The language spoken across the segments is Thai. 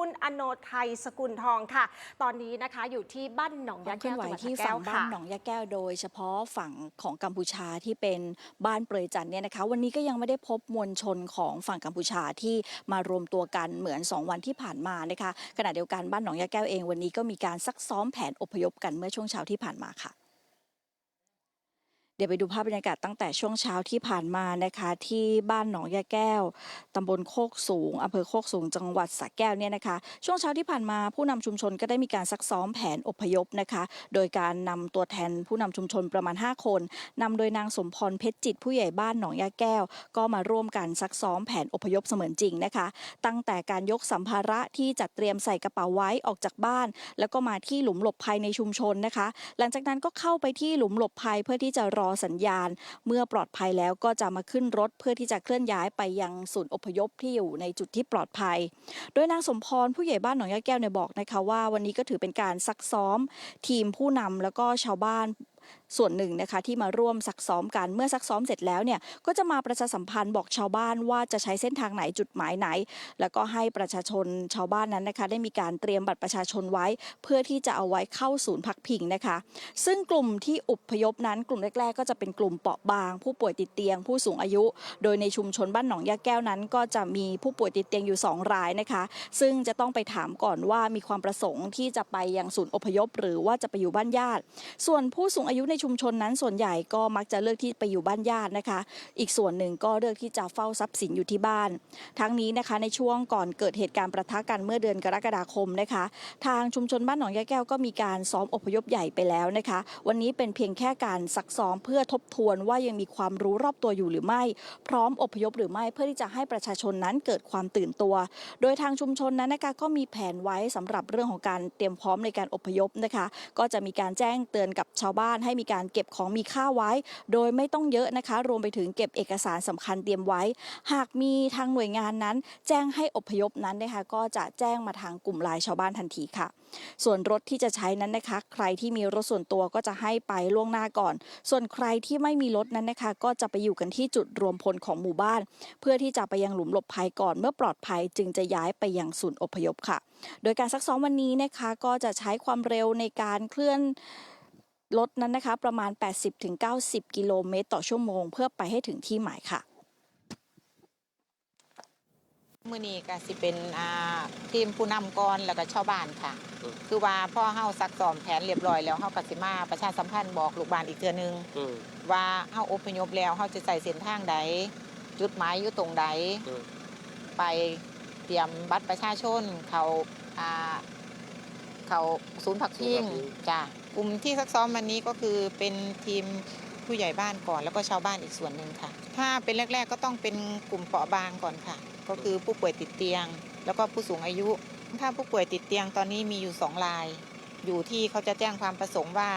คุณอโนไทยสกุลทองค่ะ ตอนนี้นะคะอยู่ที่บ้านหนองาวควายมเคลื่แก้อนวไหวจังหวัดที่สระแก้ฝั่วงบ้านค่ะหนองยาแก้วโดย เฉพาะฝั่งของกัมพูชาที่เป็นบ้านเปรยจันทร์เนี่ยนะคะ วันนี้ก็ยังไม่ได้พบมวลชนของฝั่งกัมพูชาที่มารวมตัวกันเหมือน 2 วันที่ผ่านมานะคะขณะเดียวกันบ้านหนองยาแก้วเองวันนี้ก็มีการซักซ้อมแผนอพยพกันเมื่อช่วงเช้าที่ผ่านมาค่ะเดี๋ยวไปดูภาพบรรยากาศตั้งแต่ช่วงเช้าที่ผ่านมานะคะ ที่บ้านหนองยาแก้วตำบลโคกสูงอำเภอโคกสูงจังหวัดสระแก้วเนี่ยนะคะ ช่วงเช้าที่ผ่านมาผู้นำชุมชนก็ได้มีการซักซ้อมแผนอพยพนะคะ โดยการนำตัวแทนผู้นำชุมชนประมาณ 5 คนนำโดยนางสมพรเพชรจิตผู้ใหญ่บ้านหนองยาแก้ว ก็มาร่วมกันซักซ้อมแผนอพยพเสมือนจริงนะคะ ตั้งแต่การยกสัมภาระที่จัดเตรียมใส่กระเป๋าไว้ออกจากบ้าน แล้วก็มาที่หลุมหลบภัยในชุมชนนะคะ หลังจากนั้นก็เข้าไปที่หลุมหลบภัยเพื่อที่จะรอสัญญาณ เมื่อปลอดภัยแล้วก็จะมาขึ้นรถเพื่อที่จะเคลื่อนย้ายไปยังศูนย์อพยพที่อยู่ในจุดที่ปลอดภัย โดยนางสมพรผู้ใหญ่บ้านหนองยาแก้วเนี่ยบอกนะคะว่าวันนี้ก็ถือเป็นการซักซ้อม ทีมผู้นำแล้วก็ชาวบ้าน ส่วนหนึ่งนะคะที่มาร่วมซักซ้อมกันเมื่อซักซ้อมเสร็จแล้วเนี่ยก็จะมาประชาสัมพันธ์บอกชาวบ้านว่าจะใช้เส้นทางไหนจุดหมายไหน แล้วก็ให้ประชาชนชาวบ้านนั้นนะคะ ได้มีการเตรียมบัตรประชาชนไว้ เพื่อที่จะเอาไว้เข้าศูนย์พักพิงนะคะ ซึ่งกลุ่มที่อุพยพนั้นกลุ่มแรก ๆ ก็จะเป็นกลุ่มเปราะบาง ผู้ป่วยติดเตียง ผู้สูงอายุ โดยในชุมชนบ้านหนองยาแก้วนั้น ก็จะมีผู้ป่วยติดเตียงอยู่ 2 รายนะคะ ซึ่งจะต้องไปถามก่อนว่ามีความประสงค์ที่จะไปยังศูนย์อพยพ หรือว่าจะไปอยู่บ้านญาติ ส่วนผู้สูงอายยุในชุมชนนั้นส่วนใหญ่ก็มักจะเลือกที่ไปอยู่บ้านญาตินะคะ อีกส่วนหนึ่งก็เลือกที่จะเฝ้าทรัพย์สินอยู่ที่บ้าน ทั้งนี้นะคะในช่วงก่อนเกิดเหตุการณ์ประทะกันเมื่อเดือนกรกฎาคมนะคะ ทางชุมชนบ้านหนองยาแก้วก็มีการซ้อมอพยพใหญ่ไปแล้วนะคะ วันนี้เป็นเพียงแค่การซักซ้อมเพื่อทบทวนว่ายังมีความรู้รอบตัวอยู่หรือไม่ พร้อมอพยพหรือไม่เพื่อที่จะให้ประชาชนนั้นเกิดความตื่นตัว โดยทางชุมชนนั้นนะคะก็มีแผนไว้สำหรับเรื่องของการเตรียมพร้อมในการอพยพนะคะ ก็จะมีการแจ้งเตือนกับชาวบ้านให้มีการเก็บของมีค่าไว้ โดยไม่ต้องเยอะนะคะ รวมไปถึงเก็บเอกสารสำคัญเตรียมไว้ หากมีทางหน่วยงานนั้น แจ้งให้อพยพนั้นนะคะก็จะแจ้งมาทางกลุ่มไลน์ชาวบ้านทันทีค่ะ ส่วนรถที่จะใช้นั้นนะคะ ใครที่มีรถส่วนตัวก็จะให้ไปล่วงหน้าก่อน ส่วนใครที่ไม่มีรถนั้นนะคะ ก็จะไปอยู่กันที่จุดรวมพลของหมู่บ้าน เพื่อที่จะไปยังหลุมหลบภัยก่อน เมื่อปลอดภัยจึงจะย้ายไปยังศูนย์อพยพค่ะ โดยการซักซ้อมวันนี้นะคะก็จะใช้ความเร็วในการเคลื่อน รถนั้นนะคะประมาณ 80-90 กิโลเมตรต่อชั่วโมง เพื่อไปให้ถึงที่หมายค่ะมื่อนี้ก็สิเป็นอ่าทีมผู้นำก่อนแล้วก็ชาวบ้านค่ะ คือว่าพ่อเฮาซักซ้อมแผนเรียบร้อยแล้วเฮาก็สิมาประชาสัมพันธ์บอกลูกบ้านอีกเทื่อนึงอืมว่าเฮาอพยพแล้วเฮาจะใส่เส้นทางใดจุดหมายอยู่ตรงใดอืมไปเตรียมบัตรประชาชนเขาอ่า เขาศูนย์พักพิงจ้ะกลุ่มที่ซักซ้อมวันนี้ก็คือเป็นทีมผู้ใหญ่บ้านก่อนแล้วก็ชาวบ้านอีกส่วนหนึ่งค่ะ ถ้าเป็นแรก ๆ ก็ต้องเป็นกลุ่มเปราะบางก่อนค่ะ ก็คือผู้ป่วยติดเตียง แล้วก็ผู้สูงอายุ ถ้าผู้ป่วยติดเตียงตอนนี้มีอยู่สองราย อยู่ที่เขาจะแจ้งความประสงค์ว่า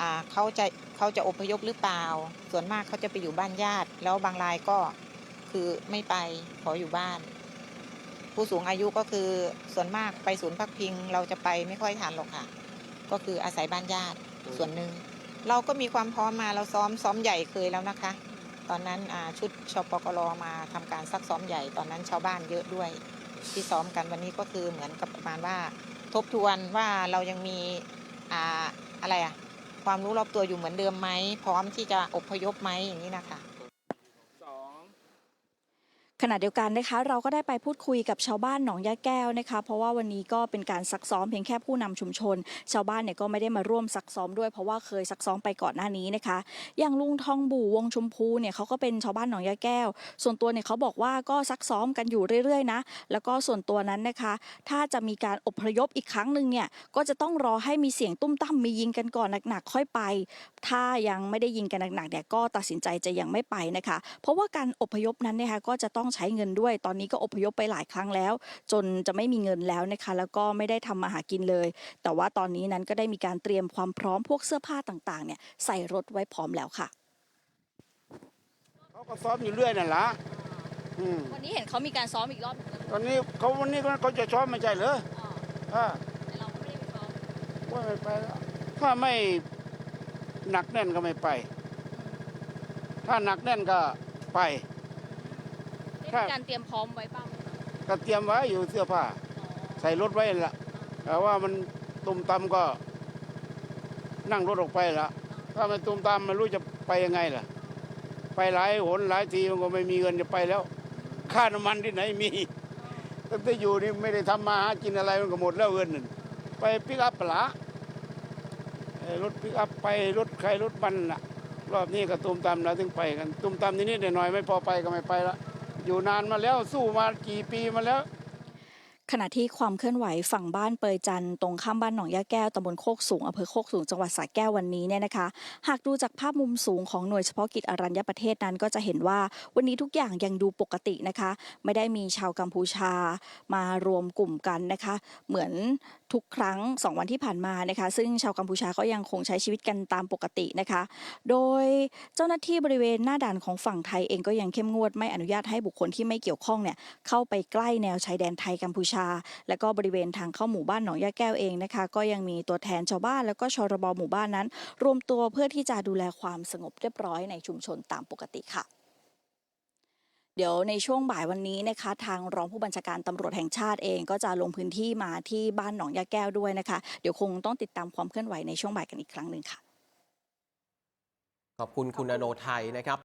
อ่าเขาจะเขาจะอพยพหรือเปล่า ส่วนมากเขาจะไปอยู่บ้านญาติ แล้วบางรายก็คือไม่ไปขออยู่บ้าน ผู้สูงอายุก็คือส่วนมากไปศูนย์พักพิง เราจะไปไม่ค่อยทันหรอกค่ะ ก็คืออาศัยบ้านญาติส่วนหนึ่ง เราก็มีความพร้อมมาเราซ้อมซ้อมใหญ่เคยแล้วนะคะ ตอนนั้นอ่าชุดชปกรมาทำการซักซ้อมใหญ่ ตอนนั้นชาวบ้านเยอะด้วย ที่ซ้อมกันวันนี้ก็คือเหมือนกับประมาณว่า ทบทวนว่าเรายังมีอ่าอะไรอะความรู้รอบตัวอยู่เหมือนเดิมไหมพร้อมที่จะอพยพไหมอย่างนี้นะคะสอง ขณะเดียวกันนะคะเราก็ได้ไปพูดคุยกับชาวบ้านหนองยาแก้วนะคะ เพราะว่าวันนี้ก็เป็นการซักซ้อมเพียงแค่ผู้นำชุมชน ชาวบ้านเนี่ยก็ไม่ได้มาร่วมซักซ้อมด้วยเพราะว่าเคยซักซ้อมไปก่อนหน้านี้นะคะ อย่างลุงทองบู่วงชมพูเนี่ยเขาก็เป็นชาวบ้านหนองยาแก้ว ส่วนตัวเนี่ยเขาบอกว่าก็ซักซ้อมกันอยู่เรื่อยๆนะแล้วก็ส่วนตัวนั้นนะคะ ถ้าจะมีการอพยพอีกครั้งหนึ่งเนี่ยก็จะต้องรอให้มีเสียงตุ้มตั้มมียิงกันก่อนหนักๆค่อยไป ถ้ายังไม่ได้ยิงกันหนักๆเนี่ยก็ตัดสินใจจะยังไม่ไปนะคะ เพราะว่าการอพยพนั้นนะคะก็จะต้องใช้เงินด้วย ตอนนี้ก็อพยพไปหลายครั้งแล้ว จนจะไม่มีเงินแล้วนะคะ แล้วก็ไม่ได้ทำมาหากินเลย แต่ว่าตอนนี้นั้นก็ได้มีการเตรียมความพร้อมพวกเสื้อผ้าต่างๆเนี่ยใส่รถไว้พร้อมแล้วค่ะเขาก็ซ้อมอยู่เรื่อยนั่นละอืมวันนี้เห็นเขามีการซ้อมอีกรอบตอนนี้เขาวันนี้เขาจะซ้อมไม่ใช่เหรออ่าแต่เราก็ไม่ได้ไปซ้อมว่าไม่ไปแล้วถ้าไม่หนักแน่นก็ไม่ไป ถ้าหนักแน่นก็ไป ได้มีการเตรียมพร้อมไว้บ้างก็เตรียมไว้อยู่เสื้อผ้า ใส่รถไว้ละแต่ว่ามันตุ่มตำก็ นั่งรถออกไปละถ้ามันตุ่มตำไม่รู้จะไปยังไงล่ะ ไปหลายหนหลายทีมันก็ไม่มีเงินจะไปแล้ว ค่าน้ำมันที่ไหนมีตั้งแต่อยู่นี่ไม่ได้ทำมาหากินอะไรมันก็หมดแล้วเงินนั่นไปปิกอัพปะละเอ่อรถปิกอัพไปรถใครรถมันน่ะ รอบนี้ก็ตุ่มตำเราถึงไปกันตุ่มตำนิดๆหน่อยๆไม่พอไปก็ไม่ไปละ อยู่นานมาแล้วสู้มากี่ปีมาแล้ว ขณะที่ความเคลื่อนไหวฝั่งบ้านเปยจันตรงข้ามบ้านหนองยาแก้วตำบลโคกสูงอำเภอโคกสูงจังหวัดสระแก้ววันนี้เนี่ยนะคะ หากดูจากภาพมุมสูงของหน่วยเฉพาะกิจอรัญญประเทศนั้นก็จะเห็นว่าวันนี้ทุกอย่างยังดูปกตินะคะ ไม่ได้มีชาวกัมพูชามารวมกลุ่มกันนะคะ เหมือนทุกครั้ง 2 วันที่ผ่านมานะคะ ซึ่งชาวกัมพูชาก็ยังคงใช้ชีวิตกันตามปกตินะคะ โดยเจ้าหน้าที่บริเวณหน้าด่านของฝั่งไทยเองก็ยังเข้มงวดไม่อนุญาตให้บุคคลที่ไม่เกี่ยวข้องเนี่ยเข้าไปใกล้แนวชายแดนไทยกัมพูชาและก็บริเวณทางเข้าหมู่บ้านหนองยาแก้วเองนะคะ ก็ยังมีตัวแทนชาวบ้านแล้วก็ชรบหมู่บ้านนั้น รวมตัวเพื่อที่จะดูแลความสงบเรียบร้อยในชุมชนตามปกติค่ะเดี๋ยวในช่วงบ่ายวันนี้นะคะทางรองผู้บัญชาการตำรวจแห่งชาติเองก็จะลงพื้นที่มาที่บ้านหนองยาแก้วด้วยนะคะ เดี๋ยวคงต้องติดตามความเคลื่อนไหวในช่วงบ่ายกันอีกครั้งหนึ่งค่ะ ขอบคุณคุณอโนไทยนะครับ